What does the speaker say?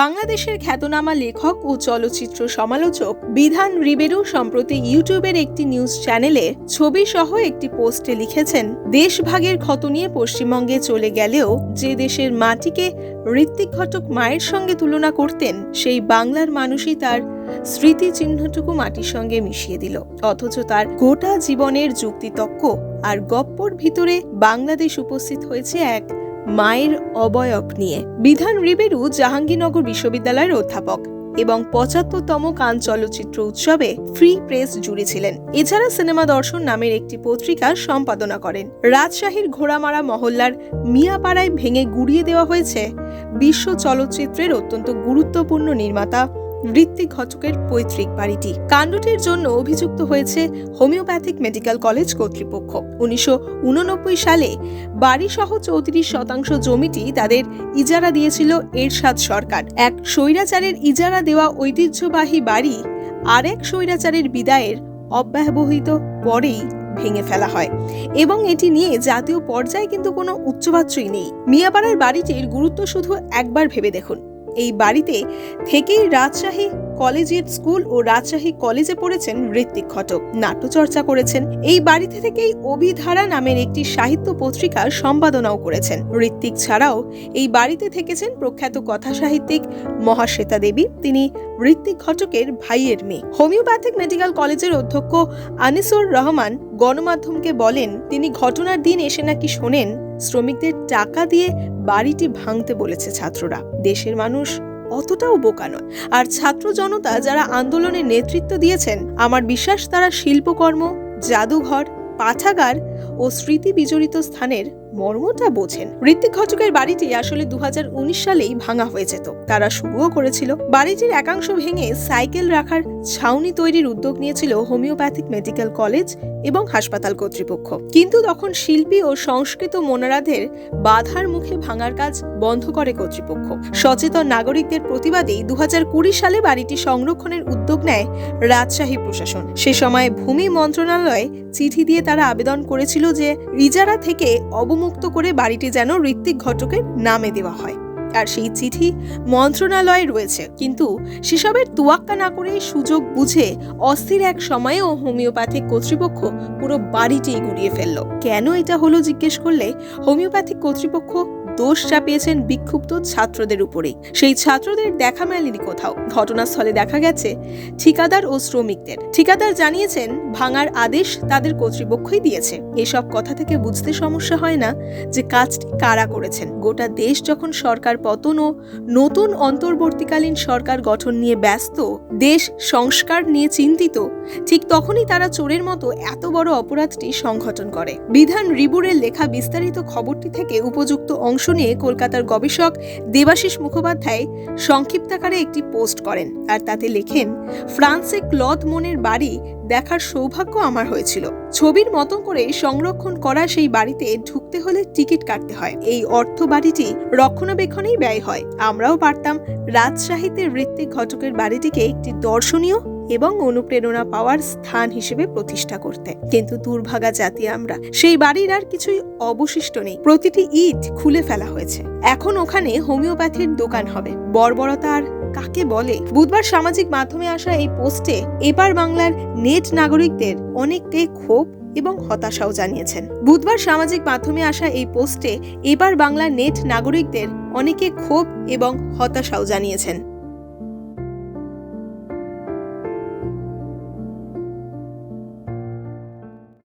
বাংলাদেশের খ্যাতনামা লেখক ও চলচ্চিত্র সমালোচক বিধান রিবেরু সম্প্রতি ইউটিউবের একটি নিউজ চ্যানেলে ছবি সহ একটি পোস্টে লিখেছেন, দেশভাগের ক্ষত নিয়ে পশ্চিমবঙ্গে চলে গেলেও যে দেশের মাটিকে ঋত্বিক ঘটক মায়ের সঙ্গে তুলনা করতেন, সেই বাংলার মানুষই তার স্মৃতি চিহ্নটুকু মাটির সঙ্গে মিশিয়ে দিল। অথচ তার গোটা জীবনের যুক্তিতক্ক আর গপ্পর ভিতরে বাংলাদেশ উপস্থিত হয়েছে এক মায়ের অবয়ব নিয়ে। বিধান রিবেরু জাহাঙ্গীরনগর বিশ্ববিদ্যালয়ের অধ্যাপক এবং পঁচাত্তরতম কান চলচ্চিত্র উৎসবে ফ্রি প্রেস জুড়ে ছিলেন এছাড়া সিনেমা দর্শন নামের একটি পত্রিকা সম্পাদনা করেন। রাজশাহীর ঘোড়ামারা মহল্লার মিয়াপাড়ায় ভেঙে গুড়িয়ে দেওয়া হয়েছে বিশ্ব চলচ্চিত্রের অত্যন্ত গুরুত্বপূর্ণ নির্মাতা ঋত্বিক ঘটকের পৈতৃক বাড়িটি। কাণ্ডটির জন্য অভিযুক্ত হয়েছে হোমিওপ্যাথিক মেডিকেল কলেজ কর্তৃপক্ষ। উনিশশো ঊননব্বই সালে বাড়িসহ চৌত্রিশ শতাংশ জমিটি তাদের ইজারা দিয়েছিল এরশাদ সরকার। এক স্বৈরাচারের ইজারা দেওয়া ঐতিহ্যবাহী বাড়ি আরেক স্বৈরাচারের বিদায়ের অব্যবহিত পরেই ভেঙে ফেলা হয়। এবং এটি নিয়ে জাতীয় পর্যায়ে কিন্তু কোনো উচ্চবাচ্যই নেই। মিয়াপাড়ার বাড়িটির গুরুত্ব শুধু একবার ভেবে দেখুন। এই বাড়িতে থেকেই রাজশাহী কলেজের স্কুল ও রাজশাহী কলেজে পড়েছেন ঋত্বিক ঘটক। নাট্যচর্চা করেছেন। এই বাড়িতে থেকেই অভিধারা নামের একটি সাহিত্য পত্রিকার সম্পাদনাও করেছেন। ঋত্বিক ছাড়াও এই বাড়িতে থেকেছেন প্রখ্যাত কথা সাহিত্যিক মহাশ্বেতা দেবী। তিনি ঋত্বিক ঘটকের ভাইয়ের মেয়ে। হোমিওপ্যাথিক মেডিকেল কলেজের অধ্যক্ষ আনিসুর রহমান গণমাধ্যমকে বলেন, তিনি ঘটনার দিন এসে নাকি শোনেন শ্রমিকদের টাকা দিয়ে বাড়িটি ভাঙতে বলেছে ছাত্ররা। দেশের মানুষ অতটাও বোকা নয়। আর ছাত্র জনতা যারা আন্দোলনে নেতৃত্ব দিয়েছেন, আমার বিশ্বাস তারা শিল্পকর্ম, জাদুঘর, পাঠাগার ও স্মৃতি বিজড়িত স্থানের মর্মটা বোঝেন। ঋত্বিক ঘটকের বাড়িটি আসলে দু সালেই ভাঙা হয়ে যেত। তারা শুরুও করেছিল। বাড়িটির একাংশ ভেঙে সাইকেল রাখার ছাউনি তৈরির উদ্যোগ নিয়েছিল হোমিওপ্যাথিক মেডিকেল কলেজ এবং হাসপাতাল কর্তৃপক্ষ। কিন্তু তখন শিল্পী ও সংস্কৃত মনোরাধের বাধার মুখে ভাঙার কাজ বন্ধ করে কর্তৃপক্ষ। সচেতন নাগরিকদের প্রতিবাদেই দু হাজার কুড়ি সালে বাড়িটি সংরক্ষণের উদ্যোগ নেয় রাজশাহী প্রশাসন। সে সময় ভূমি মন্ত্রণালয়ে চিঠি দিয়ে তারা আবেদন করেছিল যে ইজারা থেকে অবমুক্ত করে বাড়িটি যেন ঋত্বিক ঘটকের নামে দেওয়া হয়। আর সেই চিঠি মন্ত্রণালয়ে রয়েছে। কিন্তু সেসবের তুয়াক্কা না করে সুযোগ বুঝে অস্থির এক সময়েও হোমিওপ্যাথিক কর্তৃপক্ষ পুরো বাড়িটি গুড়িয়ে ফেলল। কেন এটা হলো জিজ্ঞেস করলে হোমিওপ্যাথিক কর্তৃপক্ষ দোষ চাপিয়েছেন বিক্ষুব্ধ ছাত্রদের উপরেই সেই ছাত্রদের দেখা মেলেনি কোথাও। ঘটনাস্থলে দেখা গেছে ঠিকাদার ও শ্রমিকদের। ঠিকাদার জানিয়েছেন, ভাঙার আদেশ তাদের কর্তৃপক্ষই দিয়েছে। এসব কথা থেকে বুঝতে সমস্যা হয় না যে কাজটি কারা করেছেন। গোটা দেশ যখন সরকার পতন ও নতুন অন্তর্বর্তীকালীন সরকার গঠন নিয়ে ব্যস্ত, দেশ সংস্কার নিয়ে চিন্তিত, ঠিক তখনই তারা চোরের মতো এত বড় অপরাধটি সংঘটন করে। বিধান রিবুরের লেখা বিস্তারিত খবরটি থেকে উপযুক্ত অংশ নিয়ে কলকাতার গবেষক দেবাশিস মুখোপাধ্যায় সংক্ষিপ্তাকারে একটি পোস্ট করেন আর তাতে লেখেন, ফ্রান্সে ক্লদ মনের বাড়ি দেখার সৌভাগ্য আমার হয়েছিল। ছবির মতো করে সংরক্ষণ করা সেই বাড়িতে ঢুকতে হলে টিকিট কাটতে হয়। এই অর্থ বাড়িটি রক্ষণাবেক্ষণেই ব্যয় হয়। আমরাও পারতাম রাজশাহীতে ঋত্বিক ঘটকের বাড়িটিকে একটি দর্শনীয় এবং অনুপ্রেরণা পাওয়ার স্থান হিসেবে প্রতিষ্ঠা করতে। কিন্তু দুর্ভাগা জাতি আমরা, সেই বাড়ির আর কিছুই অবশিষ্ট নেই। প্রতিটি ইট খুলে ফেলা হয়েছে। এখন ওখানে হোমিওপ্যাথির দোকান হবে। বর্বরতা আর কাকে বলে? বুধবার সামাজিক মাধ্যমে আসা এই পোস্টে এবার বাংলার নেট নাগরিকদের অনেকটাই ক্ষোভ এবং হতাশাও জানিয়েছেন। বুধবার সামাজিক মাধ্যমে আসা এই পোস্টে এবার বাংলার নেট নাগরিকদের অনেকে ক্ষোভ এবং হতাশাও জানিয়েছেন।